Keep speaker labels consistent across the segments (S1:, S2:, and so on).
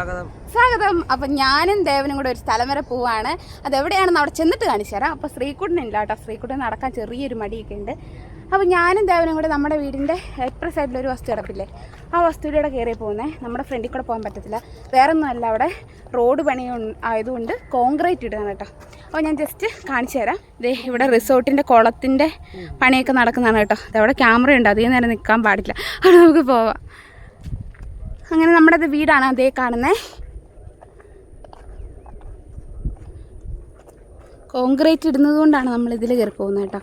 S1: സ്വാഗതം.
S2: സ്വാഗതം. അപ്പൊ ഞാനും ദേവനും കൂടെ ഒരു സ്ഥലം വരെ പോവാണ്. അത് എവിടെയാണെന്ന് അവിടെ ചെന്നിട്ട് കാണിച്ചു തരാം. അപ്പോൾ ശ്രീകുട്ടനില്ല കേട്ടോ. ശ്രീകുട്ടൻ നടക്കാൻ ചെറിയൊരു മടിയൊക്കെ ഉണ്ട്. അപ്പോൾ ഞാനും ദേവനും കൂടെ നമ്മുടെ വീടിന്റെ എപ്പറ സൈഡിലൊരു വസ്തു കിടപ്പില്ലേ? ആ വസ്തുവിലൂടെ കയറി പോകുന്നത് നമ്മുടെ ഫ്രണ്ടിൽ കൂടെ പോകാൻ പറ്റത്തില്ല. വേറെ ഒന്നുമല്ല അവിടെ റോഡ് പണി ആയതുകൊണ്ട് കോൺക്രീറ്റ് ഇടുകയാണ് കേട്ടോ. അപ്പോൾ ഞാൻ ജസ്റ്റ് കാണിച്ചു തരാം. ദേ ഇവിടെ റിസോർട്ടിന്റെ കുളത്തിന്റെ പണിയൊക്കെ നടക്കുന്നതാണ് കേട്ടോ. അവിടെ ക്യാമറ ഉണ്ട്. അധികം നേരം നിൽക്കാൻ പാടില്ല. അവിടെ നമുക്ക് പോവാം. അങ്ങനെ നമ്മുടെ അത് വീടാണ് അതേ കാണുന്നത് കോൺക്രീറ്റ് ഇടുന്നത് കൊണ്ടാണ് നമ്മൾ ഇതിൽ കയറി പോകുന്നത് കേട്ടോ.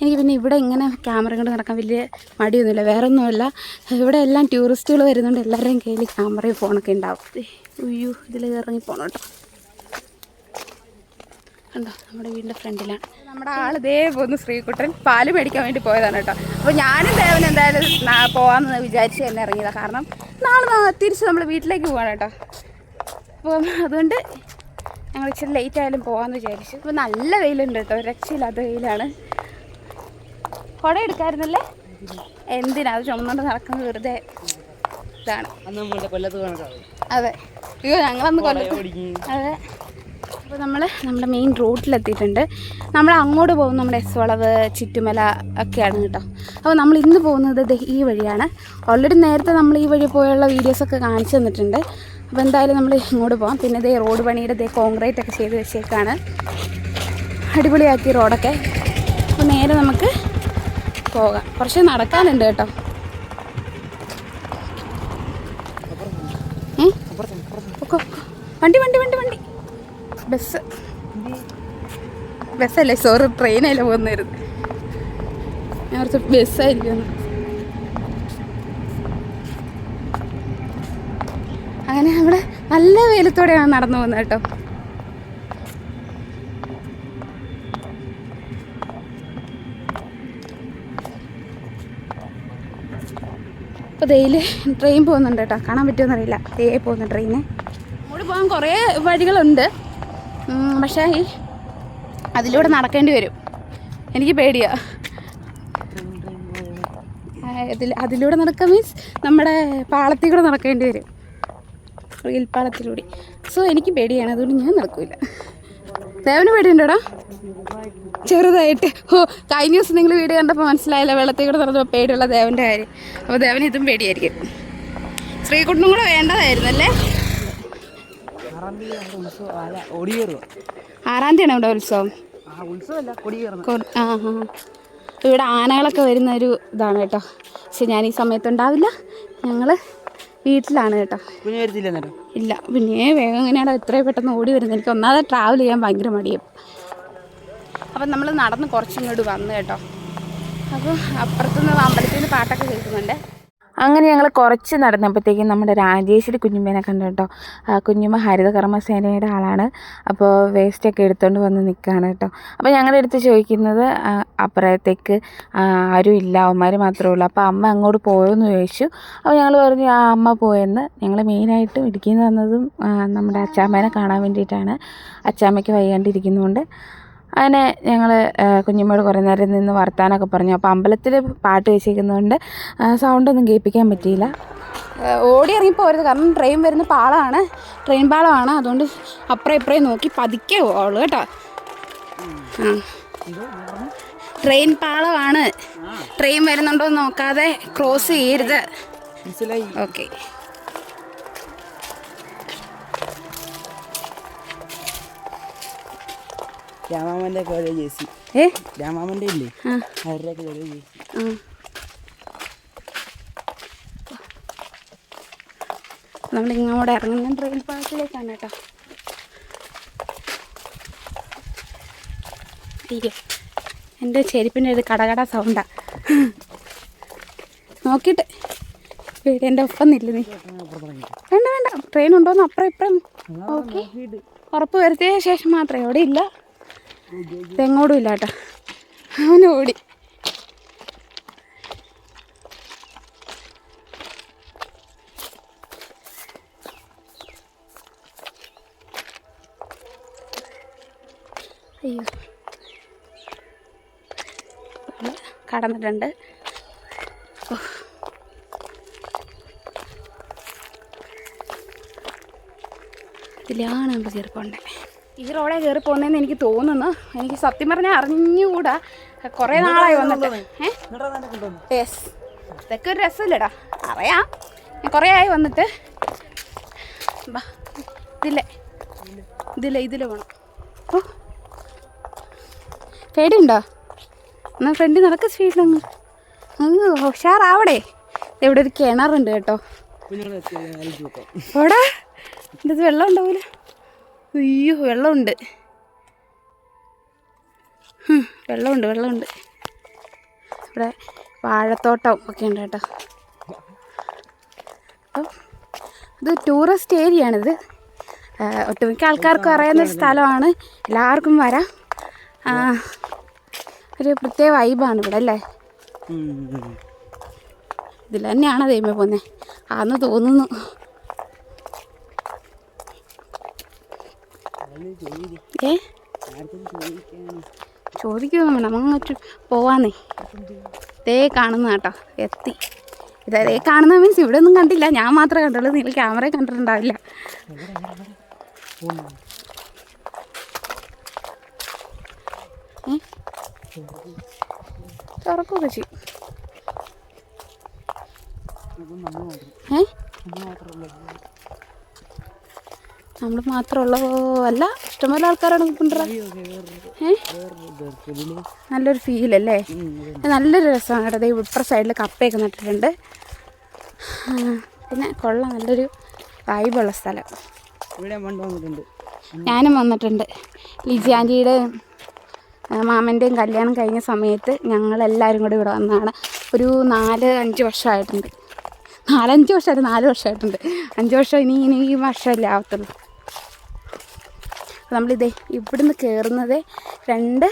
S2: എനിക്ക് പിന്നെ ഇവിടെ ഇങ്ങനെ ക്യാമറ കൊണ്ട് നടക്കാൻ വലിയ മടിയൊന്നുമില്ല. വേറെ ഒന്നുമില്ല ഇവിടെ എല്ലാം ടൂറിസ്റ്റുകൾ വരുന്നുണ്ട്. എല്ലാവരുടെയും കയ്യിൽ ക്യാമറയും ഫോണൊക്കെ ഉണ്ടാവും. അയ്യോ ഇതിൽ ഇറങ്ങി പോകണം കേട്ടോ. കണ്ടോ? നമ്മുടെ വീടിന്റെ ഫ്രണ്ടിലാണ്. നമ്മുടെ ആൾ ഇതേ പോകുന്നു ശ്രീകുട്ടൻ പാൽ മേടിക്കാൻ വേണ്ടി പോയതാണ് കേട്ടോ. അപ്പോൾ ഞാനും ദേവൻ എന്തായാലും പോവാന്ന് പോകാമെന്ന് വിചാരിച്ച് തന്നെ ഇറങ്ങിയതാണ് കാരണം നാളെ തിരിച്ച് നമ്മൾ വീട്ടിലേക്ക് പോവാണ് കേട്ടോ. അപ്പം അതുകൊണ്ട് ഞങ്ങൾ ഇച്ചിരി ലേറ്റ് ആയാലും പോകാമെന്ന് വിചാരിച്ചു. ഇപ്പോൾ നല്ല വെയിലുണ്ട് കേട്ടോ. രക്ഷയില്ലാത്ത വെയിലാണ്. കുട എടുക്കായിരുന്നല്ലേ? എന്തിനാ? അത് ചുമന്നുകൊണ്ട് നടക്കുന്നത് വെറുതെ ഇതാണ്. അതെ. അയ്യോ ഞങ്ങളന്ന് കൊല്ലത്ത് അതെ. അപ്പോൾ നമ്മൾ നമ്മുടെ മെയിൻ റൂട്ടിലെത്തിയിട്ടുണ്ട്. നമ്മൾ അങ്ങോട്ട് പോകുന്ന നമ്മുടെ എസ് വളവ് ചുറ്റുമല ഒക്കെയാണ് കേട്ടോ. അപ്പോൾ നമ്മൾ ഇന്ന് പോകുന്നത് ഈ വഴിയാണ്. ഓൾറെഡി നേരത്തെ നമ്മൾ ഈ വഴി പോയുള്ള വീഡിയോസൊക്കെ കാണിച്ചു തന്നിട്ടുണ്ട്. അപ്പോൾ എന്തായാലും നമ്മൾ ഇങ്ങോട്ട് പോകാം. പിന്നെ ഇതേ റോഡ് പണിയുടെ ഇതേ കോൺക്രീറ്റ് ഒക്കെ ചെയ്ത് വെച്ചേക്കാണ്. അടിപൊളിയാക്കി റോഡൊക്കെ അപ്പോൾ നേരെ നമുക്ക് പോകാം. കുറച്ച് നടക്കാനുണ്ട് കേട്ടോ. വണ്ടി വണ്ടി വണ്ടി വണ്ടി. ബസ്. ബസ്സല്ലേ? സോറി ട്രെയിനല്ലേ പോകുന്നായിരുന്നു ഞാൻ കുറച്ച് ബസ്സായിരിക്കും. അങ്ങനെ നമ്മൾ നല്ല വെയിലത്തോടെയാണ് നടന്നു പോകുന്നത് കേട്ടോ. ഇപ്പോൾ ദേ ട്രെയിൻ പോകുന്നുണ്ട് കേട്ടോ. കാണാൻ പറ്റുമെന്നറിയില്ല ഡേ പോകുന്ന ട്രെയിന് അങ്ങോട്ട് പോകാൻ കുറേ വഴികളുണ്ട്. പക്ഷേ ഈ അതിലൂടെ നടക്കേണ്ടി വരും. എനിക്ക് പേടിയാ. ഇതിൽ അതിലൂടെ നടക്കാൻ മീൻസ് നമ്മുടെ പാളത്തിൽ കൂടെ നടക്കേണ്ടി വരും. റീൽ പാളത്തിലൂടെ. സോ എനിക്ക് പേടിയാണ്. അതുകൊണ്ട് ഞാൻ നടക്കില്ല ദേവന് പേടിയുണ്ടോടാ? ചെറുതായിട്ട്. ഓ കഴിഞ്ഞ ദിവസം നിങ്ങൾ വീഡിയോ കണ്ടപ്പോൾ മനസ്സിലായില്ല വെള്ളത്തിൽ കൂടെ നടന്നപ്പോൾ പേടിയുള്ള ദേവന്റെ കാര്യം. അപ്പോൾ ദേവന് ഇതും പേടിയായിരിക്കും. ശ്രീകുട്ടനും കൂടെ വേണ്ടതായിരുന്നല്ലേ
S1: ആറാം തീയതി നമ്മുടെ ഉത്സവം.
S2: ഇവിടെ ഉത്സവം
S1: ആ ഉത്സവമല്ല
S2: ഇവിടെ ആനകളൊക്കെ വരുന്ന ഒരു ഇതാണ് കേട്ടോ. പക്ഷെ ഞാൻ ഈ സമയത്തുണ്ടാവില്ല ഞങ്ങൾ വീട്ടിലാണ് കേട്ടോ. ഇല്ല പിന്നെ വേഗം എങ്ങനെയാണ് എത്രയും പെട്ടെന്ന് ഓടി വരുന്നത്. എനിക്ക് ഒന്നാമത് ട്രാവൽ ചെയ്യാൻ ഭയങ്കര മടിയും. അപ്പം നമ്മൾ നടന്ന് കുറച്ചിങ്ങോട്ട് വന്നു കേട്ടോ. അപ്പോൾ അപ്പുറത്തുനിന്ന് അമ്പലത്തിൽ നിന്ന് പാട്ടൊക്കെ കേൾക്കുന്നുണ്ട്.
S3: അങ്ങനെ ഞങ്ങൾ കുറച്ച് നടന്നപ്പോഴത്തേക്കും നമ്മുടെ രാജേശ്വരി കുഞ്ഞുമ്മേനെ കണ്ടു കേട്ടോ. ആ കുഞ്ഞുമ്മ ഹരിതകർമ്മസേനയുടെ ആളാണ്. അപ്പോൾ വേസ്റ്റൊക്കെ എടുത്തുകൊണ്ട് വന്ന് നിൽക്കുകയാണ് കേട്ടോ. അപ്പോൾ ഞങ്ങളുടെ അടുത്ത് ചോദിക്കുന്നത് അപ്പുറത്തേക്ക് ആരും ഇല്ല അവന്മാർ മാത്രമേ ഉള്ളൂ. അപ്പോൾ അമ്മ അങ്ങോട്ട് പോയെന്ന് ചോദിച്ചു. അപ്പോൾ ഞങ്ങൾ പറഞ്ഞു ആ അമ്മ പോയെന്ന്. ഞങ്ങൾ മെയിനായിട്ടും ഇടുക്കിയിൽ നിന്ന് വന്നതും നമ്മുടെ അച്ചാമ്മേനെ കാണാൻ വേണ്ടിയിട്ടാണ്. അച്ചാമ്മയ്ക്ക് വയ്യാണ്ടിരിക്കുന്നതുകൊണ്ട് അങ്ങനെ ഞങ്ങൾ കുഞ്ഞമ്മയോട് കുറേ നേരം നിന്ന് വർത്താനൊക്കെ പറഞ്ഞു. അപ്പോൾ അമ്പലത്തിൽ പാട്ട് വെച്ചേക്കുന്നതുകൊണ്ട് സൗണ്ടൊന്നും കേൾപ്പിക്കാൻ പറ്റിയില്ല.
S2: ഓടി ഇറങ്ങി പോരുത് കാരണം ട്രെയിൻ വരുന്ന പാളമാണ് ട്രെയിൻ പാളമാണ്. അതുകൊണ്ട് അപ്പുറം ഇപ്പുറം നോക്കി പതുക്കെ പോവുള്ളൂ കേട്ടോ. ട്രെയിൻ പാളമാണ്. ട്രെയിൻ വരുന്നുണ്ടോ എന്ന് നോക്കാതെ ക്രോസ് ചെയ്യരുത്.
S1: മനസ്സിലായി.
S2: ഓക്കെ.
S1: രാമാമന്റെ ഒക്കെ ഒരേ ജേസി
S2: ഏ?
S1: രാമാമന്റെ ഇല്ലേ? അവരുടെ ജേസി
S2: ആ. നമ്മൾ ഇങ്ങോട്ട് ഇറങ്ങുന്ന ട്രെയിൻ പാളത്തിലേക്കാണ് കേട്ടോ. അയ്യോ എന്റെ ചെരുപ്പിന്റെ ഒരു കടകട സൗണ്ടാ നോക്കിയിട്ട്. പേടി എന്റെ ഒപ്പം നില്ല നീ. വേണ്ട വേണ്ട. ട്രെയിൻ ഉണ്ടോന്ന് അപ്പുറം ഇപ്പുറം ഓക്കെ ഉറപ്പ് വരുത്തിയ ശേഷം മാത്രമേ അവിടെ ഇല്ല. ഇതെങ്ങോട്ടും ഇല്ല കേട്ടോ. അവൻ ഓടി. അയ്യോ. കടന്നിട്ടുണ്ട്. ഇതിലാണ് ചെറുപ്പം ചെറുപ്പമുണ്ട്. ഈ റോഡേ കയറി പോകുന്നതെന്ന് എനിക്ക് തോന്നുന്നു. എനിക്ക് സത്യം പറഞ്ഞാൽ അറിഞ്ഞുകൂടാ. കുറേ നാളായി വന്നിട്ട്. യെസ്. ഇതൊക്കെ ഒരു രസമില്ലടാ അറിയാം. ഞാൻ കുറേ ആയി വന്നിട്ട്. ഇതില്ലേ? ഇതില്ലേ? ഇതിലെ പോണം. ഓ. പേടിയുണ്ടോ? എന്നാൽ ഫ്രണ്ടിൽ നടക്ക സ്പീഡിലങ്ങ് അങ്ങ്. ഉഷാറാവടേ. ഇവിടെ ഒരു കിണറുണ്ട് കേട്ടോ എവിടെ? ഇത് വെള്ളം ഉണ്ടാവൂല അയ്യോ വെള്ളമുണ്ട്. വെള്ളമുണ്ട് വെള്ളമുണ്ട്. ഇവിടെ വാഴത്തോട്ടം ഒക്കെ ഉണ്ട് കേട്ടോ. അപ്പം ഇത് ടൂറിസ്റ്റ് ഏരിയ ആണിത് ഒട്ടുമിക്ക ആൾക്കാർക്കും അറിയുന്ന ഒരു സ്ഥലമാണ്. എല്ലാവർക്കും വരാം. ഒരു പ്രത്യേക വൈബാണ് ഇവിടെ അല്ലേ? ഇതിൽ തന്നെയാണ് ദൈവമേ പോന്നെ. ആന്ന് തോന്നുന്നു. ഏ? ചോദിക്കുന്നു അങ്ങോട്ട് പോവാന്നേ. ദേ കാണുന്ന കേട്ടോ എത്തി. ഇതേ കാണുന്ന മീൻസ് ഇവിടെ ഒന്നും കണ്ടില്ല. ഞാൻ മാത്രമേ കണ്ടുള്ളൂ. നിങ്ങൾ ക്യാമറ കണ്ടിട്ടുണ്ടാവില്ല. തുറക്കുകയൊക്കെ ചെയ്യും. ഏ? നമ്മൾ മാത്രമുള്ള അല്ല ഇഷ്ടംപോലെ ആൾക്കാരാണ് ഏ? നല്ലൊരു ഫീൽ അല്ലേ? നല്ലൊരു രസമാണ് കേട്ടോ. ഇപ്പുറ സൈഡിൽ കപ്പയൊക്കെ നട്ടിട്ടുണ്ട്. പിന്നെ കൊള്ളാം നല്ലൊരു വൈബുള്ള സ്ഥലം. ഞാനും വന്നിട്ടുണ്ട്. ലിജി ആന്റിയുടെ മാമന്റെയും കല്യാണം കഴിഞ്ഞ സമയത്ത് ഞങ്ങളെല്ലാവരും കൂടി ഇവിടെ വന്നതാണ്. ഒരു നാല് അഞ്ച് വർഷമായിട്ടുണ്ട്. നാലഞ്ച് വർഷമായിട്ട് നാല് വർഷമായിട്ടുണ്ട്. അഞ്ച് വർഷം ഇനി ഇനി ഈ വർഷമല്ലേ ആവത്തുള്ളൂ. നമ്മളിതേ ഇവിടുന്ന് കയറുന്നത് രണ്ട്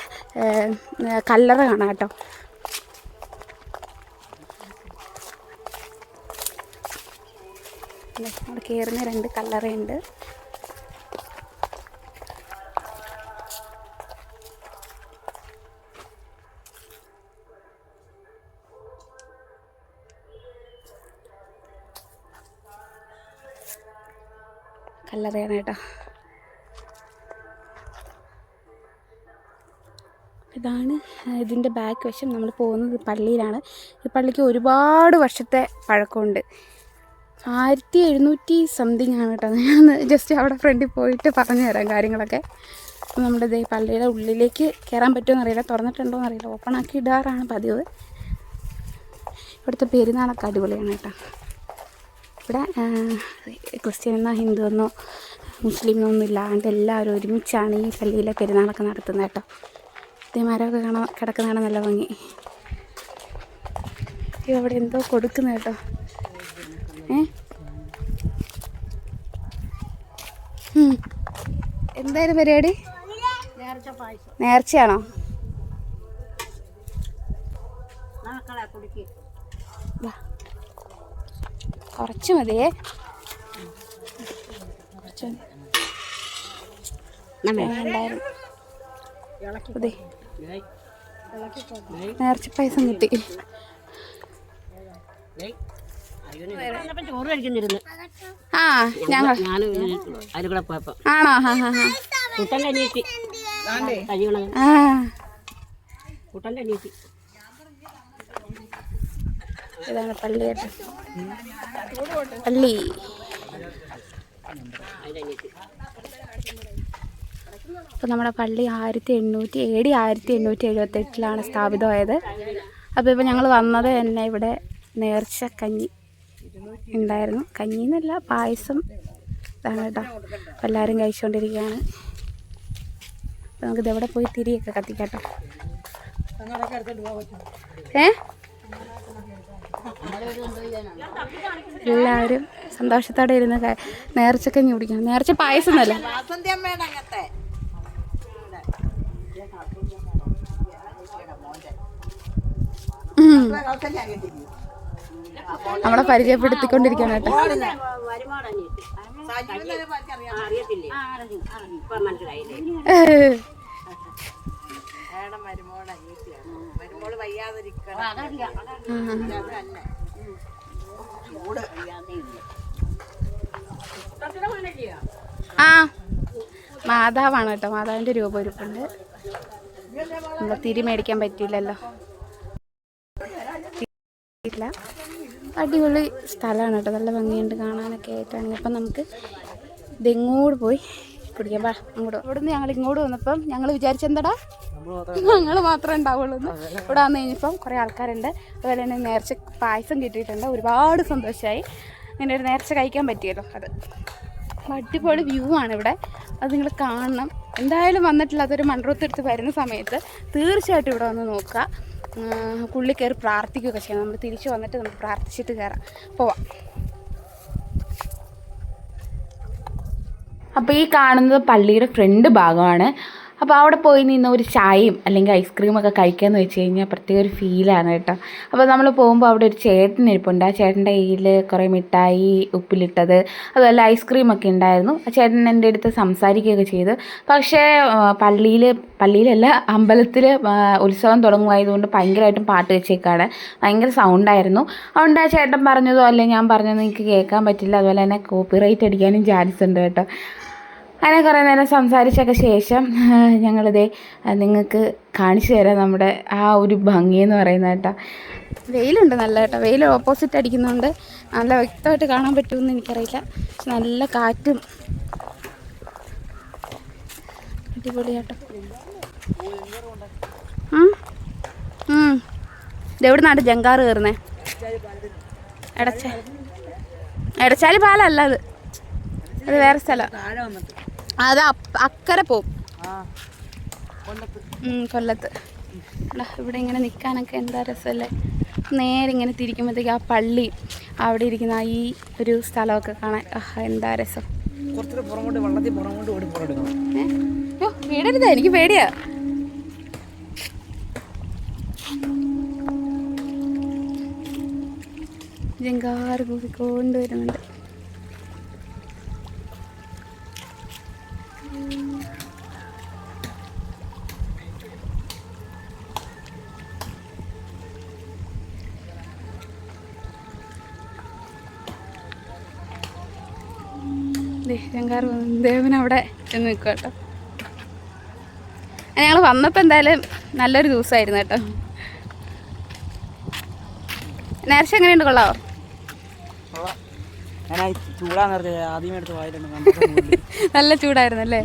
S2: കല്ലറ കാണാം കേട്ടോ. അവിടെ കയറുന്ന രണ്ട് കല്ലറയുണ്ട്. ഇതാണ് ഇതിന്റെ ബാക്ക് വശം നമ്മൾ പോകുന്നത് പള്ളിയിലാണ്. ഈ പള്ളിക്ക് ഒരുപാട് വർഷത്തെ പഴക്കമുണ്ട്. ആയിരത്തി എഴുന്നൂറ്റി സംതിങ് ആണ് കേട്ടോ. ഞാൻ ജസ്റ്റ് അവിടെ ഫ്രണ്ടിൽ പോയിട്ട് പറഞ്ഞു തരാം കാര്യങ്ങളൊക്കെ. അപ്പോൾ നമ്മുടെ ഇതേ പള്ളിയുടെ ഉള്ളിലേക്ക് കയറാൻ പറ്റുമോ അറിയില്ല. തുറന്നിട്ടുണ്ടോ എന്നറിയില്ല ഓപ്പൺ ആക്കി ഇടാറാണ് പതിവ്. ഇവിടുത്തെ പെരുന്നാളൊക്കെ അടിപൊളിയാണ് കേട്ടോ. ഇവിടെ ക്രിസ്ത്യൻ എന്നോ ഹിന്ദു എന്നോ മുസ്ലിം എന്നൊന്നും ഇല്ലാണ്ട് എല്ലാവരും ഒരുമിച്ചാണ് ഈ പള്ളിയിലെ പെരുന്നാളൊക്കെ നടത്തുന്നത് കേട്ടോ. മരമൊക്കെ കാണാൻ കിടക്കുന്നതാണ് നല്ല ഭംഗി. അയ്യോ അവിടെ എന്തോ കൊടുക്കുന്ന കേട്ടോ. ഏ. എന്തായാലും പരിപാടി? നേർച്ചയാണോ. കുറച്ച് മതിയേ. കുറച്ച് മതി. വേണ്ടായിരുന്നു അതെ നേർച്ച പൈസ കിട്ടി.
S4: ചോറ്
S2: ആ ഞങ്ങൾ. ആണോ? ഇതാണ് പള്ളി പള്ളി. അപ്പോൾ നമ്മുടെ പള്ളി ആയിരത്തി എണ്ണൂറ്റി എ ആയിരത്തി എണ്ണൂറ്റി എഴുപത്തെട്ടിലാണ് സ്ഥാപിതമായത്. അപ്പോൾ ഇപ്പോൾ ഞങ്ങൾ വന്നത് തന്നെ ഇവിടെ നേർച്ച കഞ്ഞി ഉണ്ടായിരുന്നു. കഞ്ഞി എന്നല്ല പായസം. ഇതാണ് കേട്ടോ. അപ്പോൾ എല്ലാവരും കഴിച്ചുകൊണ്ടിരിക്കുകയാണ്. അപ്പോൾ നമുക്കിത് എവിടെ പോയി തിരിയൊക്കെ കത്തിക്കാട്ടോ. ഏ? എല്ലാവരും സന്തോഷത്തോടെ ഇരുന്ന് നേർച്ചക്കഞ്ഞി കുടിക്കണം. നേർച്ച പായസം എന്നല്ല. നമ്മളെ
S4: പരിചയപ്പെടുത്തിക്കൊണ്ടിരിക്കണം. ആ
S2: മാതാവാണ് കേട്ടോ. മാതാവിന്റെ രൂപം ഒരുപ്പുണ്ട്. നമ്മൾ തിരി മേടിക്കാൻ പറ്റിയില്ലല്ലോ. ഇല്ല. അടിപൊളി സ്ഥലമാണ് കേട്ടോ. നല്ല ഭംഗിയുണ്ട് കാണാനൊക്കെ ആയിട്ടാണെങ്കിൽ. അപ്പം നമുക്ക് ഇതെങ്ങോട്ട് പോയി കുടിക്കാം. വാ അങ്ങോട്ട്. ഇവിടുന്ന് ഞങ്ങൾ ഇങ്ങോട്ട് വന്നപ്പം ഞങ്ങൾ വിചാരിച്ചെന്താടാ ഞങ്ങൾ മാത്രമേ ഉണ്ടാവുള്ളൂ ഇവിടെ വന്നു കഴിഞ്ഞപ്പം കുറേ ആൾക്കാരുണ്ട്. അതുപോലെ തന്നെ നേർച്ച പായസം കിട്ടിയിട്ടുണ്ട്. ഒരുപാട് സന്തോഷമായി ഇങ്ങനെ ഒരു നേർച്ച കഴിക്കാൻ പറ്റിയല്ലോ അത്. അടിപൊളി വ്യൂ ആണ് ഇവിടെ. അത് നിങ്ങൾ കാണണം. എന്തായാലും വന്നിട്ടില്ലാത്തൊരു മൺറോത്തെടുത്ത് വരുന്ന സമയത്ത് തീർച്ചയായിട്ടും ഇവിടെ വന്ന് നോക്കുക. ഉം, പുള്ളി കയറി പ്രാർത്ഥിക്കുകയൊക്കെ ചെയ്യണം. നമ്മൾ തിരിച്ചു വന്നിട്ട് നമുക്ക് പ്രാർത്ഥിച്ചിട്ട് കയറാം. പോവാം.
S3: അപ്പോൾ ഈ കാണുന്നത് പള്ളിയുടെ ഫ്രണ്ട് ഭാഗമാണ്. അപ്പോൾ അവിടെ പോയി നിന്ന് ഒരു ചായയും അല്ലെങ്കിൽ ഐസ്ക്രീമൊക്കെ കഴിക്കാമെന്ന് വെച്ച് കഴിഞ്ഞാൽ പ്രത്യേക ഒരു ഫീലാണ് കേട്ടോ. അപ്പോൾ നമ്മൾ പോകുമ്പോൾ അവിടെ ഒരു ചേട്ടൻ ഇരിപ്പുണ്ട്. ആ ചേട്ടന്റെ കയ്യിൽ കുറേ മിഠായി ഉപ്പിലിട്ടത് അതുപോലെ ഐസ്ക്രീമൊക്കെ ഉണ്ടായിരുന്നു. ആ ചേട്ടൻ എന്റെ അടുത്ത് സംസാരിക്കുകയൊക്കെ ചെയ്ത്. പക്ഷേ പള്ളിയിൽ പള്ളിയിലല്ല അമ്പലത്തിൽ ഉത്സവം തുടങ്ങുമായതുകൊണ്ട് ഭയങ്കരമായിട്ടും പാട്ട് വെച്ചേക്കാണ്. ഭയങ്കര സൗണ്ടായിരുന്നു അതുകൊണ്ട് ആ ചേട്ടൻ പറഞ്ഞതോ അല്ലെ ഞാൻ പറഞ്ഞതോ എനിക്ക് കേൾക്കാൻ പറ്റില്ല. അതുപോലെ തന്നെ കോപ്പിറൈറ്റ് അടിക്കാനും ചാൻസ് ഉണ്ട് കേട്ടോ. അങ്ങനെ കുറേ നേരം സംസാരിച്ചൊക്കെ ശേഷം ഞങ്ങളിതേ നിങ്ങൾക്ക് കാണിച്ചു തരാം നമ്മുടെ ആ ഒരു ഭംഗി എന്ന് പറയുന്ന കേട്ടോ.
S2: വെയിലുണ്ട് നല്ല കേട്ടോ. വെയിൽ ഓപ്പോസിറ്റ് അടിക്കുന്നുണ്ട്. നല്ല വ്യക്തമായിട്ട് കാണാൻ പറ്റുമെന്ന് എനിക്കറിയില്ല. നല്ല കാറ്റും. അടിപൊളിയാട്ടോ. ഇതെവിടെ ജങ്കാറ് കയറുന്നേ? എടച്ച. എടച്ചാലി പാലല്ല അത്. അത് വേറെ സ്ഥലം. അത് അക്കരെ പോവും. കൊല്ലത്ത്. ഇവിടെ ഇങ്ങനെ നിൽക്കാനൊക്കെ എന്താ രസമല്ലേ നേരെ ഇങ്ങനെ തിരിക്കുമ്പോഴത്തേക്ക് ആ പള്ളി അവിടെ ഇരിക്കുന്ന ആ ഈ ഒരു സ്ഥലമൊക്കെ കാണാൻ എന്താ രസം. എനിക്ക് പേടിയാ. ജങ്കാറ് കൂടിക്കൊണ്ട് വരുന്നുണ്ട്. വന്നു. ദേവൻ അവിടെ ചെന്ന് നിൽക്കുക കേട്ടോ ഞങ്ങൾ വന്നപ്പോൾ എന്തായാലും നല്ലൊരു ദിവസമായിരുന്നു കേട്ടോ. നേർച്ച എങ്ങനെയുണ്ട് കൊള്ളാവോ? നല്ല ചൂടായിരുന്നു അല്ലേ?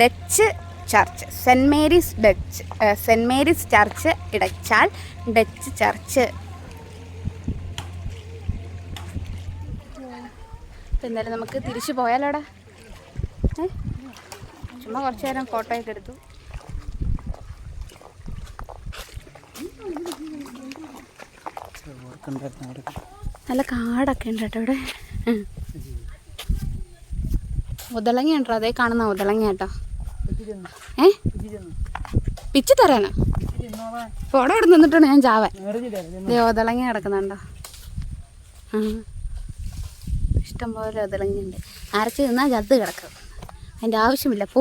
S2: Dutch church Saint Mary's Dutch Saint Mary's church ഇടച്ചാൽ Dutch church എന്തായാലും നമുക്ക് തിരിച്ചു പോയാലോടാ. ഏ? ചുമ്മാ കുറച്ച് നേരം ഫോട്ടോ ഒക്കെ എടുത്തു. നല്ല കാടൊക്കെ ഉണ്ട് കേട്ടോ ഇവിടെ. ഉതളങ്ങ ഉണ്ടോ? അതേ കാണുന്ന ഉതളങ്ങ കേട്ടോ. ഏ? പിച്ചു തരാനോ? ഫോട്ടോ ഇവിടെ നിന്നിട്ടാണ് ഞാൻ ചാവാൻ. ഉദളങ്ങി കിടക്കുന്നുണ്ടോ? ആ. ഇഷ്ടംപോലെ അതിളങ്ങിയുണ്ട് അരച്ച് തിന്നാൽ ചത്ത് കിടക്കും. അതിന്റെ ആവശ്യമില്ല. പോ.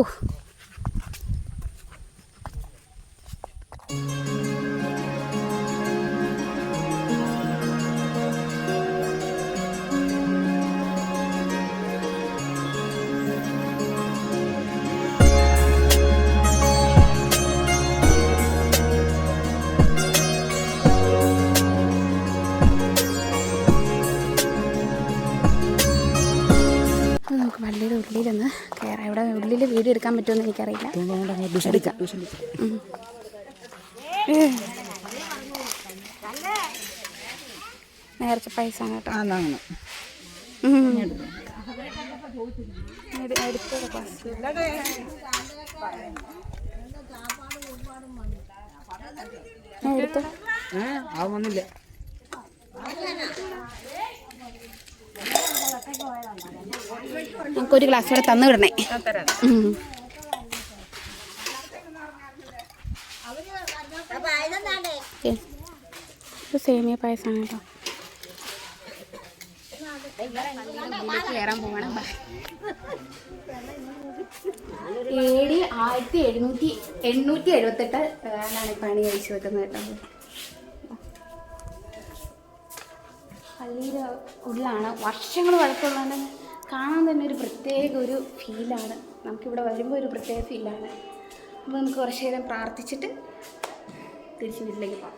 S2: പറ്റുമെന്ന് എനിക്കറിയില്ല. എടുക്കാം. നേർച്ച പൈസ കേട്ടോ. എടുത്തോ
S1: ഏ ആ വന്നില്ല.
S2: നമുക്കൊരു ഗ്ലാസ് കൂടെ തന്നു വിടണേ. ഏ, ഇത് സേമിയ പായസമാണ് കേട്ടോ. എ ആയിരത്തി എഴുന്നൂറ്റി എണ്ണൂറ്റി എഴുപത്തെട്ട് ആണ് പണി കഴിച്ചു വെക്കുന്നത് കേട്ടോ. പള്ളിയുടെ ഉള്ളിലാണ് വർഷങ്ങൾ വഴക്കമുള്ളതുകൊണ്ട് കാണാൻ തന്നെ ഒരു പ്രത്യേക ഒരു ഫീലാണ് നമുക്കിവിടെ വരുമ്പോൾ ഒരു പ്രത്യേക ഫീലാണ് അപ്പോൾ നമുക്ക് കുറച്ച് നേരം പ്രാർത്ഥിച്ചിട്ട് തിരിച്ച് വീട്ടിലേക്ക് പോകാം.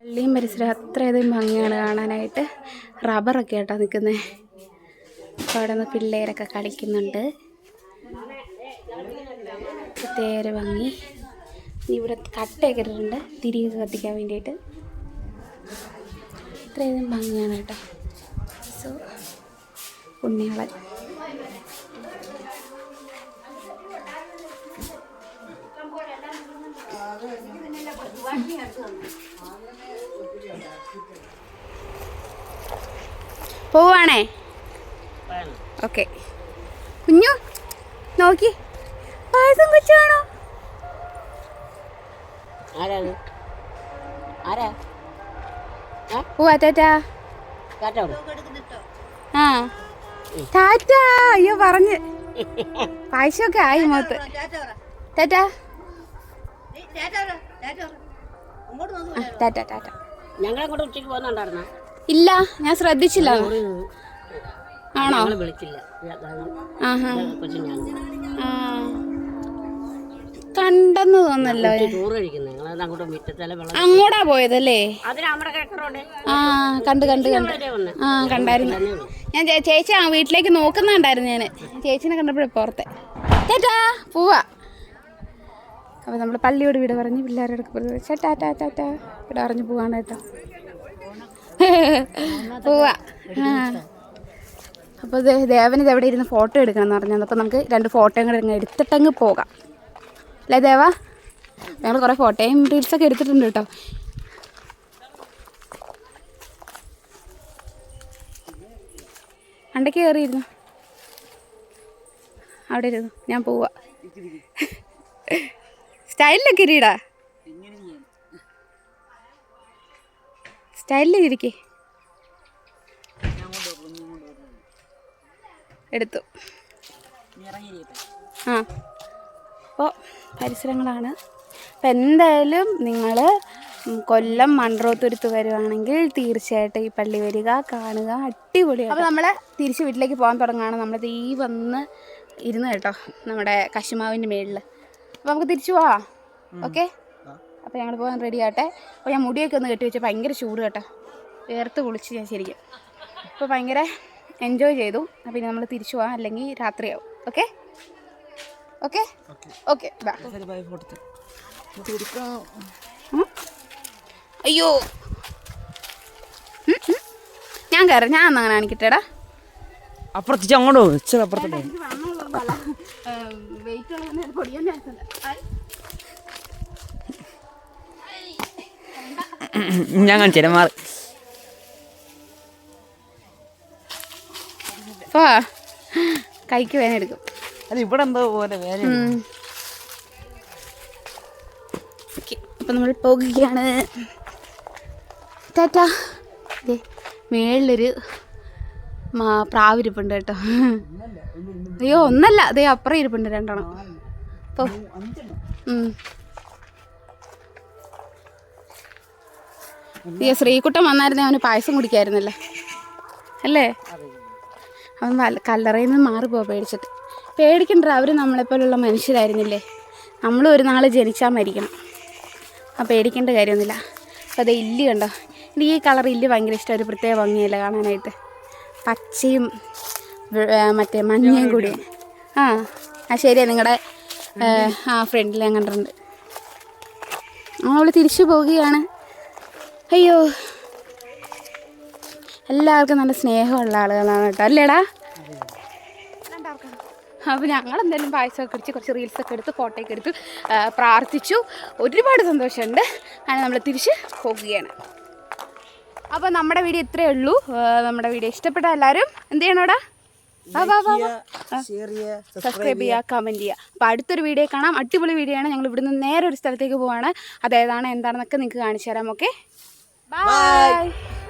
S2: പള്ളിയും പരിസരം അത്രയധികം ഭംഗിയാണ് കാണാനായിട്ട്. റബ്ബറൊക്കെ ആയിട്ടാണ് നിൽക്കുന്നത് അപ്പോൾ അവിടെ നിന്ന് പിള്ളേരൊക്കെ കളിക്കുന്നുണ്ട്. പ്രത്യേക ഭംഗി. ഇവിടെ കട്ടയൊക്കെ ഇട്ടിട്ടുണ്ട്. തിരികെ കത്തിക്കാൻ വേണ്ടിയിട്ട്. ഇത്രയധികം ഭംഗിയാണ് കേട്ടോ. സോ പുണ്യാളൻ പോവാണേ?
S4: വേണം.
S2: ഓക്കെ. കുഞ്ഞു നോക്കി. പായസം കൊച്ചു വേണോ?
S4: ആരാണ്? ആരാ?
S2: ആ. ടാറ്റ അയ്യോ പറഞ്ഞ്. പായസമൊക്കെ ആയി മുഖത്ത് ടാറ്റാ. ടാറ്റ
S4: ഉച്ചയ്ക്ക് പോകുന്നുണ്ടായിരുന്ന?
S2: ഇല്ല ഞാൻ ശ്രദ്ധിച്ചില്ല. ആണോ?
S4: വിളിച്ചില്ല.
S2: കണ്ടെന്ന് തോന്നല്ലോ
S4: ചോറ് അങ്ങോട്ട്
S2: പോയതല്ലേ? ആ കണ്ട് കണ്ട് കണ്ട്. ആ കണ്ടായിരുന്നു. ഞാൻ ചേച്ചി ആ വീട്ടിലേക്ക് നോക്കുന്നുണ്ടായിരുന്നു ഞാൻ ചേച്ചിനെ കണ്ടപ്പോഴേ പുറത്തെ. ചേട്ടാ പോവാ. അപ്പോൾ നമ്മൾ പള്ളിയോട് വീട് പറഞ്ഞ് പിള്ളേരോട് പറഞ്ഞ് ചേട്ടാ ടാ ടാറ്റാ ഇവിടെ പറഞ്ഞ് പോവാണ് കേട്ടോ. പോവാ. ആ. അപ്പോൾ ഇത് ദേവനിത് എവിടെ ഇരുന്ന് ഫോട്ടോ എടുക്കണം എന്ന് പറഞ്ഞു അപ്പോൾ നമുക്ക് രണ്ട് ഫോട്ടോയും കൂടെ എടുത്തിട്ടങ്ങ് പോകാം. അല്ലേ ദേവാ? ഞങ്ങൾ കുറേ ഫോട്ടോയും റീൽസൊക്കെ എടുത്തിട്ടുണ്ട് കേട്ടോ. അണ്ടയ്ക്ക് കയറിയിരുന്നു അവിടെ ഇരുന്നു? ഞാൻ പോവാ. സ്റ്റൈലിലൊക്കെ ഇരിടാ സ്റ്റൈലിൽ ഇരിക്കേ. എടുത്തു. ആ. അപ്പോൾ പരിസരങ്ങളാണ്. അപ്പം എന്തായാലും നിങ്ങൾ കൊല്ലം മൺറോത്തുരുത്ത് വരുവാണെങ്കിൽ തീർച്ചയായിട്ടും ഈ പള്ളി വരിക കാണുക അടിപൊളിയാണ് അപ്പോൾ നമ്മൾ തിരിച്ച് വീട്ടിലേക്ക് പോകാൻ തുടങ്ങുകയാണ്. നമ്മൾ തീ വന്ന് ഇരുന്ന് കേട്ടോ നമ്മുടെ കശുമാവിന്റെ മേളിൽ അപ്പോൾ നമുക്ക് തിരിച്ചു പോവാം. ഓക്കെ? അപ്പോൾ ഞങ്ങൾ പോകാൻ റെഡി ആട്ടെ അപ്പോൾ ഞാൻ മുടിയൊക്കെ ഒന്ന് കെട്ടി വെച്ച് ഭയങ്കര ചൂട് കേട്ടോ. വേർത്ത് കുളിച്ച് ഞാൻ ശരിക്കും. അപ്പോൾ ഭയങ്കര എൻജോയ് ചെയ്തു. അപ്പോൾ ഇനി നമ്മൾ തിരിച്ചു പോകാം അല്ലെങ്കിൽ രാത്രിയാവും. ഓക്കെ? ഓക്കെ? ഓക്കെ. ബൈ. അയ്യോ. ഞാൻ കയറാം ഞാൻ അന്ന് അങ്ങനെ കാണിക്കട്ടെടാ.
S1: അപ്പുറത്തേക്ക് അങ്ങോട്ട് പോകും ഇച്ചിരി അപ്പുറത്തോട്ട് ഞാൻ കാണിച്ചു മാറി.
S2: കൈക്ക് വേദന എടുക്കും.
S1: അത് ഇവിടെ എന്തോ പോലെ വേല
S2: ഓക്കെ അപ്പം നമ്മൾ പോകുകയാണ് ടാറ്റാ. ദേ മേളിലൊരു മാ പ്രാവിരിപ്പുണ്ട് കേട്ടോ. അയ്യോ ഒന്നല്ല. അതേ അപ്പുറം ഇരിപ്പുണ്ട് രണ്ടെണ്ണം. അപ്പോൾ അയ്യോ ഈ ശ്രീകുട്ടൻ വന്നായിരുന്നേ. അവന് പായസം കുടിക്കായിരുന്നല്ലേ? അല്ലേ? അവൻ കല്ലറയിൽ നിന്ന് മാറിപ്പോ പേടിച്ചിട്ട്. പേടിക്കണ്ട അവർ നമ്മളെപ്പോലുള്ള മനുഷ്യരായിരുന്നില്ലേ? നമ്മളും ഒരു നാൾ ജനിച്ചാൽ മരിക്കണം. ആ പേടിക്കേണ്ട കാര്യമൊന്നുമില്ല. അപ്പോൾ അത് ഇല്ല് കണ്ടോ? എനിക്ക് ഈ കളർ ഇല്ല് ഭയങ്കര ഇഷ്ടം ഒരു പ്രത്യേക ഭംഗിയല്ല കാണാനായിട്ട്. പച്ചയും മറ്റേ മഞ്ഞയും കൂടി. ആ ആ ശരിയാ നിങ്ങളുടെ ആ ഫ്രണ്ടിൽ ഞാൻ കണ്ടിട്ടുണ്ട്. അവൾ തിരിച്ചു പോവുകയാണ്. അയ്യോ. എല്ലാവർക്കും നല്ല സ്നേഹമുള്ള ആളുകളാണ് കേട്ടോ. അല്ലേടാ? അപ്പോൾ ഞങ്ങൾ എന്തായാലും പായസമൊക്കെ കുടിച്ച് കുറച്ച് റീൽസൊക്കെ എടുത്ത് ഫോട്ടോയൊക്കെ എടുത്ത് പ്രാർത്ഥിച്ചു. ഒരുപാട് സന്തോഷമുണ്ട്. അങ്ങനെ നമ്മൾ തിരിച്ച് പോകുകയാണ് അപ്പോൾ നമ്മുടെ വീഡിയോ ഇത്രയേ ഉള്ളൂ. നമ്മുടെ വീഡിയോ ഇഷ്ടപ്പെട്ട എല്ലാവരും എന്ത് ചെയ്യണോടാ സബ്സ്ക്രൈബ് ചെയ്യുക കമന്റ് ചെയ്യുക അപ്പോൾ അടുത്തൊരു വീഡിയോ കാണാം. അടിപൊളി വീഡിയോ ആണ്. ഞങ്ങൾ ഇവിടുന്ന് നേരെ ഒരു സ്ഥലത്തേക്ക് പോവാണ്. അതേതാണ് എന്താണെന്നൊക്കെ നിങ്ങൾക്ക് കാണിച്ചു തരാം. Okay bye